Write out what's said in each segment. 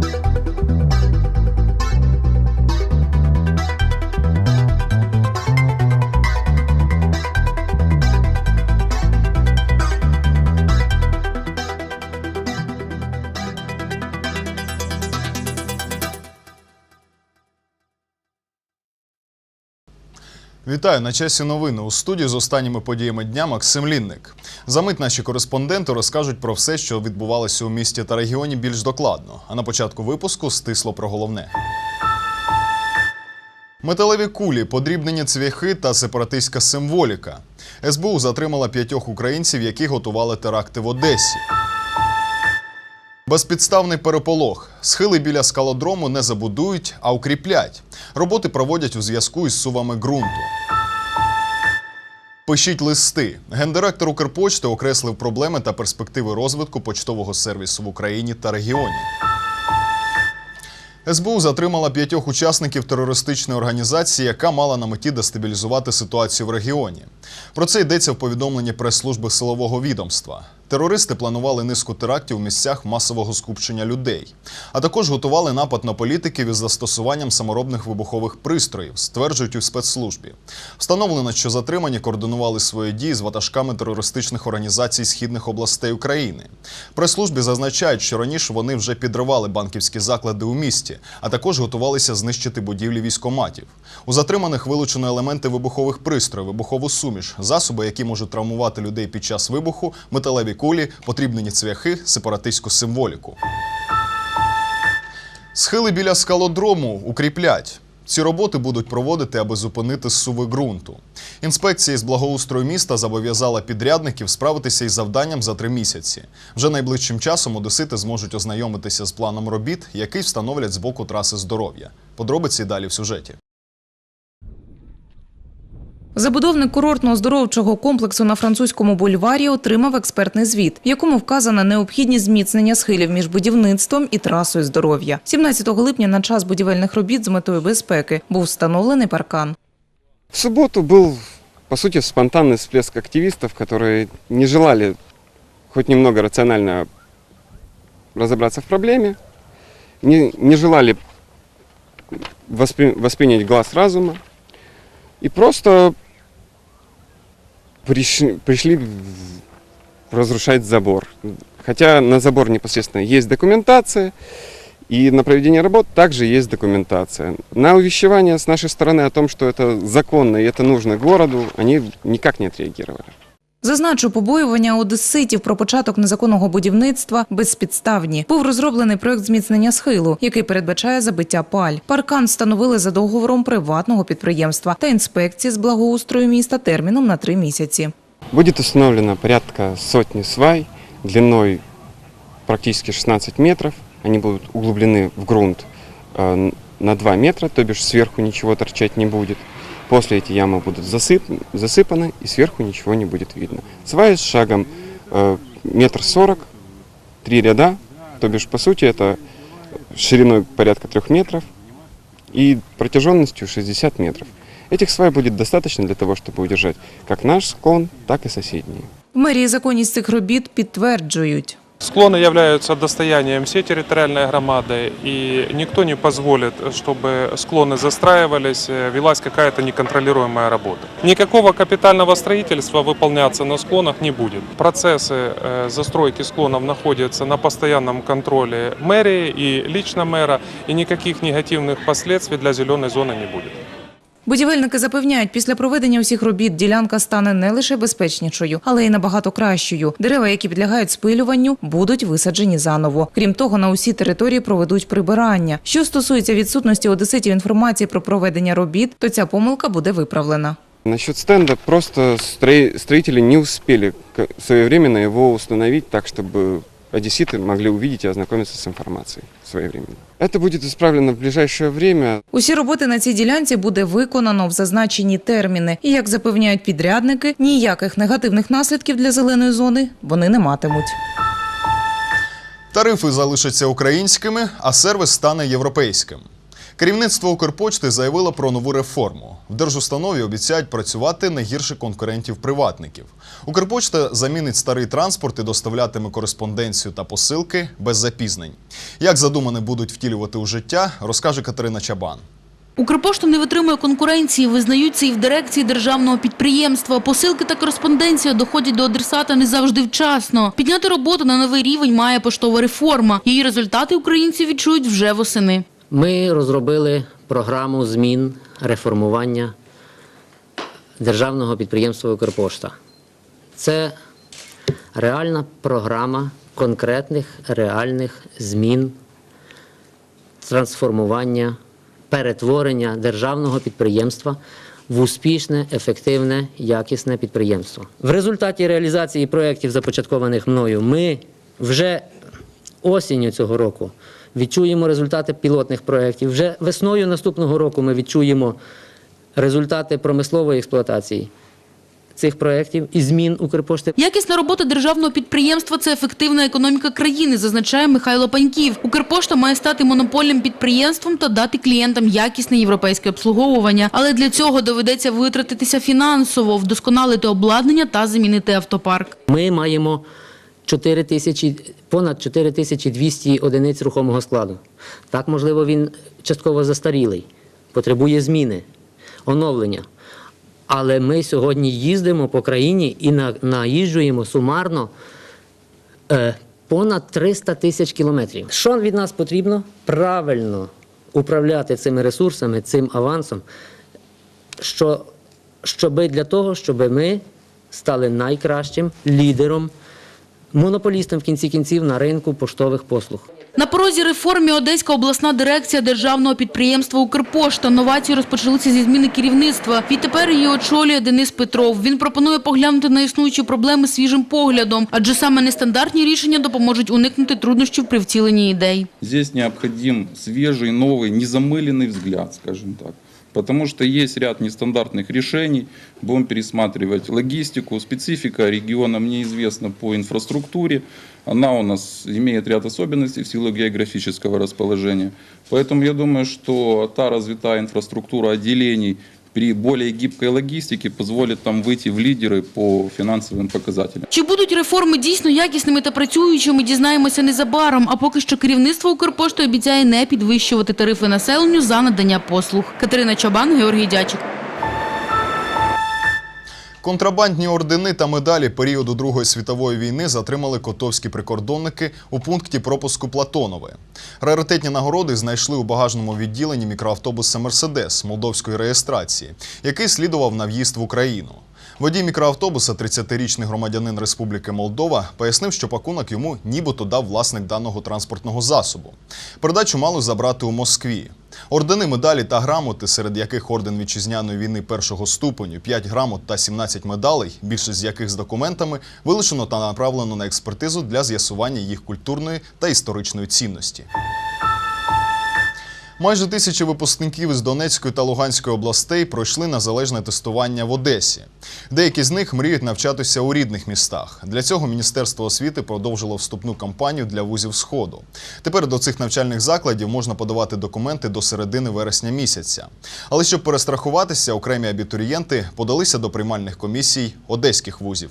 Thank you. Вітаю на часі новини у студії з останніми подіями дня Максим Лінник. Замить наші кореспонденти розкажуть про все, що відбувалося у місті та регіоні більш докладно. А на початку випуску стисло про головне. Металеві кулі, подрібнені цвяхи та сепаратистська символіка. СБУ затримала п'ятьох українців, які готували теракти в Одесі. Безпідставний переполох. Схили біля скалодрому не забудують, а укріплять. Роботи проводять у зв'язку із сувами ґрунту. Пишіть листи. Гендиректор Укрпочти окреслив проблеми та перспективи розвитку почтового сервісу в Україні та регіоні. СБУ затримала п'ятьох учасників терористичної організації, яка мала на меті дестабілізувати ситуацію в регіоні. Про це йдеться в повідомленні прес-служби силового відомства. Терористи планували низку терактів у місцях масового скупчення людей, а також готували напад на політиків із застосуванням саморобних вибухових пристроїв, стверджують у спецслужбі. Встановлено, що затримані координували свої дії з ватажками терористичних організацій східних областей України. Прес-службі зазначають, що раніше вони вже підривали банківські заклади у місті, а також готувалися знищити будівлі військоматів. У затриманих вилучено елементи вибухових пристроїв, вибухову суміш, засоби, які можуть травмувати людей під час вибуху, металеві кулі, потрібнені цвяхи, сепаратистську символіку. Схили біля скалодрому укріплять. Ці роботи будуть проводити, аби зупинити зсуви ґрунту. Інспекція з благоустрою міста зобов'язала підрядників справитися із завданням за три місяці. Вже найближчим часом одесити зможуть ознайомитися з планом робіт, який встановлять з боку траси здоров'я. Подробиці далі в сюжеті. Забудовник курортно-оздоровчого комплексу на французькому бульварі отримав експертний звіт, в якому вказана необхідність зміцнення схилів між будівництвом і трасою здоров'я. 17 липня на час будівельних робіт з метою безпеки був встановлений паркан. В субботу был, по сути, спонтанный всплеск активистов, которые не желали хоть немного рационально разобраться в проблеме, не, не желали воспри- воспринять глаз разума и просто пришли, пришли разрушать забор. Хотя на забор непосредственно есть документация, и на проведение работ также есть документация. На увещевание с нашей стороны о том, что это законно и это нужно городу, они никак не отреагировали. Зазначу, побоювання одеситів про початок незаконного будівництва безпідставні. Був розроблений проект зміцнення схилу, який передбачає забиття паль. Паркан встановили за договором приватного підприємства та інспекції з благоустрою міста терміном на три місяці. Будет установлено порядка сотни свай длиной практически 16 метров. Они будут углублены в грунт э, на 2 метра, то бишь сверху ничего торчать не будет. После эти ямы будут засып, засыпаны и сверху ничего не будет видно. Сваи с шагом э, метр сорок, три ряда, то бишь по сути это шириной порядка трех метров и протяженностью 60 метров. Этих свай будет достаточно для того, чтобы удержать как наш склон, так и соседние. В мерії законність цих робіт підтверджують. Склоны являются достоянием всей территориальной громады, и никто не позволит, чтобы склоны застраивались, э, велась какая-то неконтролируемая работа. Никакого капитального строительства выполняться на склонах не будет. Процессы э, застройки склонов находятся на постоянном контроле мэрии и лично мэра, и никаких негативных последствий для зеленой зоны не будет. Будівельники запевняють, після проведення усіх робіт ділянка стане не лише безпечнішою, але й набагато кращою. Дерева, які підлягають спилюванню, будуть висаджені заново. Крім того, на усій території проведуть прибирання. Що стосується відсутності одеситів інформації про проведення робіт, то ця помилка буде виправлена. Насчет стенда просто строи- строители не успели своевременно его установить так, чтобы одесситы могли увидеть и ознакомиться с информацией своевременно. Это будет исправлено в ближайшее время. Усі роботи на цій ділянці буде виконано в зазначені терміни. І як запевняють підрядники, ніяких негативних наслідків для зеленої зони вони не матимуть. Тарифи залишаться українськими, а сервіс стане європейським. Керівництво Укрпочти заявило про нову реформу. В держустанові обіцяють працювати не гірше конкурентів приватників. Укрпочта замінить старий транспорт і доставлятиме кореспонденцію та посилки без запізнень. Як задумане будуть втілювати у життя, розкаже Катерина Чабан. Укрпошта не витримує конкуренції, визнають це і в дирекції державного підприємства. Посилки та кореспонденція доходять до адресата не завжди вчасно. Підняти роботу на новий рівень має поштова реформа. Її результати українці відчують вже восени. Ми розробили програму змін реформування державного підприємства Укрпошта. Це реальна програма конкретних реальних змін, трансформування, перетворення державного підприємства в успішне, ефективне, якісне підприємство. В результаті реалізації проєктів, започаткованих мною, ми вже осінню цього року відчуємо результати пілотних проєктів. Вже весною наступного року ми відчуємо результати промислової експлуатації цих проєктів і змін Укрпошти. Якісна робота державного підприємства – це ефективна економіка країни, зазначає Михайло Паньків. Укрпошта має стати монопольним підприємством та дати клієнтам якісне європейське обслуговування. Але для цього доведеться витратитися фінансово, вдосконалити обладнання та замінити автопарк. Ми маємо 4 тисячі, понад 4200 одиниць рухомого складу. Так, можливо, він частково застарілий, потребує зміни, оновлення. Але ми сьогодні їздимо по країні і на, наїжджуємо сумарно е, понад 300 тисяч кілометрів. Що від нас потрібно? Правильно управляти цими ресурсами, цим авансом, що, щоби для того, щоб ми стали найкращим лідером, монополістом в кінці кінців на ринку поштових послуг. На порозі реформі Одеська обласна дирекція державного підприємства «Укрпошта». Новації розпочалися зі зміни керівництва. Відтепер її очолює Денис Петров. Він пропонує поглянути на існуючі проблеми свіжим поглядом, адже саме нестандартні рішення допоможуть уникнути труднощів при втіленні ідей. Здесь необходим свежий, новый, незамыленный взгляд, скажем так. Потому что есть ряд нестандартных решений. Будем пересматривать логистику. Специфика региона мне известна по инфраструктуре. Она у нас имеет ряд особенностей в силу географического расположения. Поэтому я думаю, что та развитая инфраструктура отделений при более гибкой логистике позволит нам выйти в лидеры по финансовым показателям. Чи будуть реформи дійсно якісними та працюючими, дізнаємося незабаром. А поки що керівництво «Укрпошти» обіцяє не підвищувати тарифи населенню за надання послуг. Катерина Чабан, Георгій Дячик. Контрабандні ордени та медалі періоду Другої світової війни затримали котовські прикордонники у пункті пропуску Платонове. Раритетні нагороди знайшли у багажному відділенні мікроавтобуса Мерседес молдовської реєстрації, який слідував на в'їзд в Україну. Водій мікроавтобуса, 30-річний громадянин Республіки Молдова, пояснив, що пакунок йому нібито дав власник даного транспортного засобу. Передачу мали забрати у Москві. Ордени, медалі та грамоти, серед яких орден вітчизняної війни першого ступеню, 5 грамот та 17 медалей, більшість з яких з документами, вилучено та направлено на експертизу для з'ясування їх культурної та історичної цінності. Майже тисячі випускників із Донецької та Луганської областей пройшли незалежне тестування в Одесі. Деякі з них мріють навчатися у рідних містах. Для цього Міністерство освіти продовжило вступну кампанію для вузів Сходу. Тепер до цих навчальних закладів можна подавати документи до середини вересня місяця. Але щоб перестрахуватися, окремі абітурієнти подалися до приймальних комісій одеських вузів.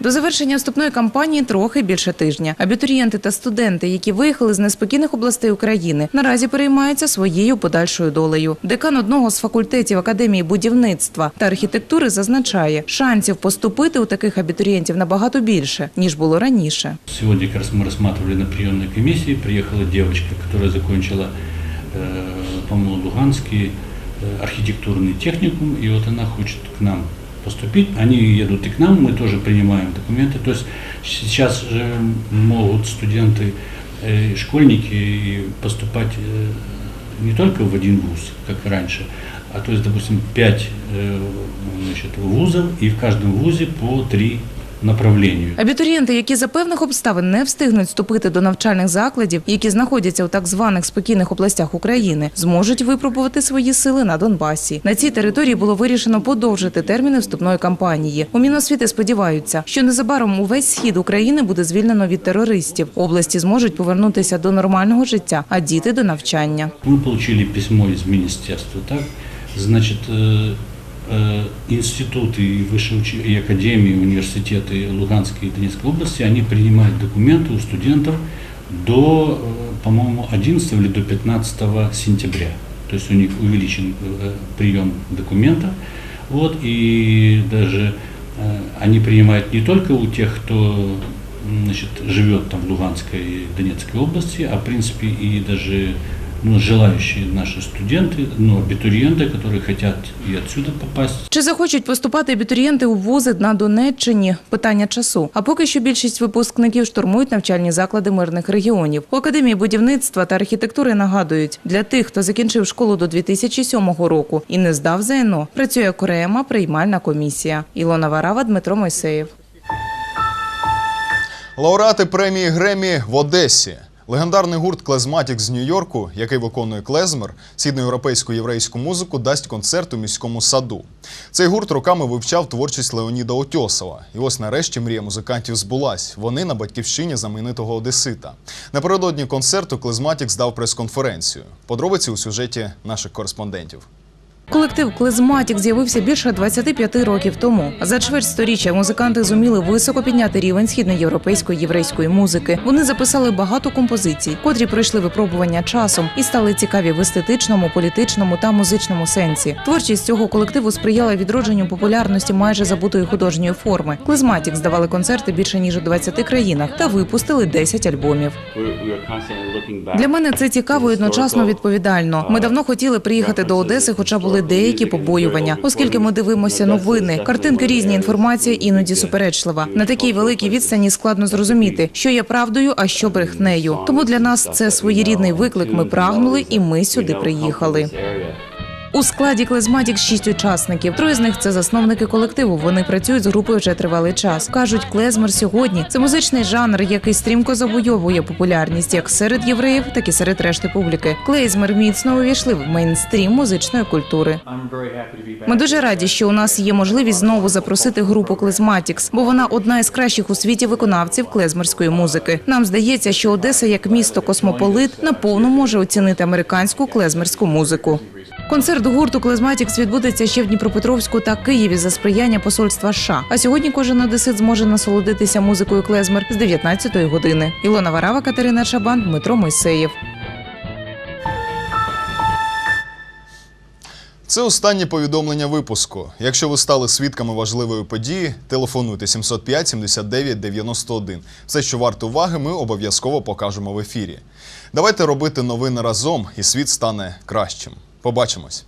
До завершення вступної кампанії трохи більше тижня. Абітурієнти та студенти, які виїхали з неспокійних областей України, наразі переймаються своєю подальшою долею. Декан одного з факультетів академії будівництва та архітектури зазначає, шансів поступити у таких абітурієнтів набагато більше ніж було раніше. Сегодня как раз мы рассматривали на приемной комиссии, приехала девочка, которая закончила, э, по-моему, Луганский э, архитектурный техникум, и вот она хочет к нам поступить. Они едут и к нам, мы тоже принимаем документы. То есть сейчас же могут студенты, э, школьники и поступать э, не только в один вуз, как раньше, а то есть, допустим, пять э, значит, вузов, и в каждом вузе по три направлению. Абітурієнти, які за певних обставин не встигнуть вступити до навчальних закладів, які знаходяться у так званих спокійних областях України, зможуть випробувати свої сили на Донбасі. На цій території було вирішено подовжити терміни вступної кампанії. У Міносвіти сподіваються, що незабаром увесь схід України буде звільнено від терористів. Області зможуть повернутися до нормального життя, а діти до навчання. Мы получили письмо из министерства, так? Значит, э, э, институты и высшие уч- и академии, университеты Луганской и Донецкой области, они принимают документы у студентов до, э, по-моему, 11 или до 15 сентября. То есть у них увеличен э, прием документов. Вот, и даже э, они принимают не только у тех, кто значит, живет там в Луганской и Донецкой области, а в принципе и даже ну, желающие наши студенты, ну, абитуриенты, которые хотят и отсюда попасть Чи захочуть поступати абітурієнти у вузи на Донеччині? Питання часу. А поки що більшість випускників штурмують навчальні заклади мирних регіонів. У академії будівництва та архітектури нагадують, для тих, хто закінчив школу до 2007 року і не здав ЗНО, працює окрема приймальна комісія. Ілона Варава, Дмитро Мойсеєв. Лауреати премії Гремі в Одесі. Легендарний гурт Клезматік з Нью-Йорку, який виконує клезмер, східноєвропейську єврейську музику, дасть концерт у міському саду. Цей гурт роками вивчав творчість Леоніда Отьосова. І ось нарешті мрія музикантів збулась. Вони на батьківщині знаменитого Одесита. Напередодні концерту Клезматік здав прес-конференцію. Подробиці у сюжеті наших кореспондентів. Колектив Клезматік з'явився більше 25 років тому. За чверть сторіччя музиканти зуміли високо підняти рівень східноєвропейської єврейської музики. Вони записали багато композицій, котрі пройшли випробування часом і стали цікаві в естетичному, політичному та музичному сенсі. Творчість цього колективу сприяла відродженню популярності майже забутої художньої форми. Клезматік здавали концерти більше ніж у 20 країнах та випустили 10 альбомів. Для мене це цікаво і одночасно відповідально. Ми давно хотіли приїхати до Одеси, хоча були деякі побоювання, оскільки ми дивимося новини. Картинки різні, інформація іноді суперечлива. На такій великій відстані складно зрозуміти, що є правдою, а що брехнею. Тому для нас це своєрідний виклик. Ми прагнули, і ми сюди приїхали. У складі Клезматік шість учасників. Троє з них це засновники колективу. Вони працюють з групою вже тривалий час. кажуть, клезмер сьогодні це музичний жанр, який стрімко завойовує популярність як серед євреїв, так і серед решти публіки. Клейзмер міцно увійшли в мейнстрім музичної культури. Ми дуже раді, що у нас є можливість знову запросити групу Клезматікс, бо вона одна із кращих у світі виконавців клезмерської музики. Нам здається, що Одеса, як місто космополит, наповну може оцінити американську клезмерську музику. Концерт гурту Клезматікс відбудеться ще в Дніпропетровську та Києві за сприяння посольства США. А сьогодні кожен одесит зможе насолодитися музикою клезмер з 19-ї години. Ілона Варава, Катерина Чабан, Дмитро Мойсеєв. Це останнє повідомлення випуску. Якщо ви стали свідками важливої події, телефонуйте 705 79 91. Все, що варто уваги, ми обов'язково покажемо в ефірі. Давайте робити новини разом, і світ стане кращим. Побачимось.